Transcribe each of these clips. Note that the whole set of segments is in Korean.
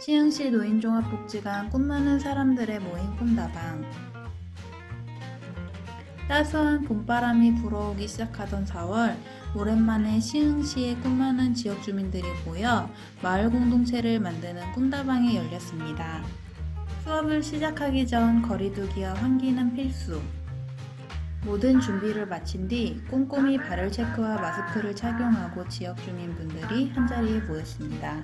시흥시 노인종합복지관 꿈 많은 사람들의 모임 꿈다방 따스한 봄바람이 불어오기 시작하던 4월 오랜만에 시흥시의 꿈 많은 지역 주민들이 모여 마을 공동체를 만드는 꿈다방이 열렸습니다. 수업을 시작하기 전 거리두기와 환기는 필수. 모든 준비를 마친 뒤 꼼꼼히 발열 체크와 마스크를 착용하고 지역 주민분들이 한자리에 모였습니다.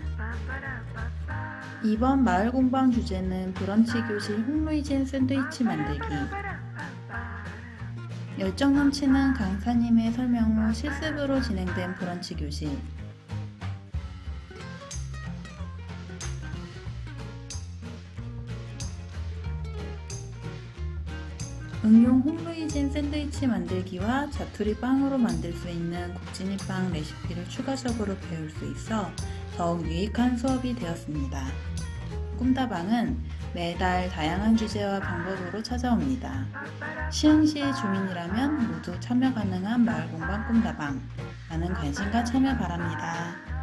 이번 마을 공방 주제는 브런치 교실 홍루이진 샌드위치 만들기. 열정 넘치는 강사님의 설명 후 실습으로 진행된 브런치 교실. 응용 홍루이진 샌드위치 만들기와 자투리 빵으로 만들 수 있는 국진이 빵 레시피를 추가적으로 배울 수 있어 더욱 유익한 수업이 되었습니다. 꿈다방은 매달 다양한 주제와 방법으로 찾아옵니다. 시흥시의 주민이라면 모두 참여 가능한 마을공방 꿈다방. 많은 관심과 참여 바랍니다.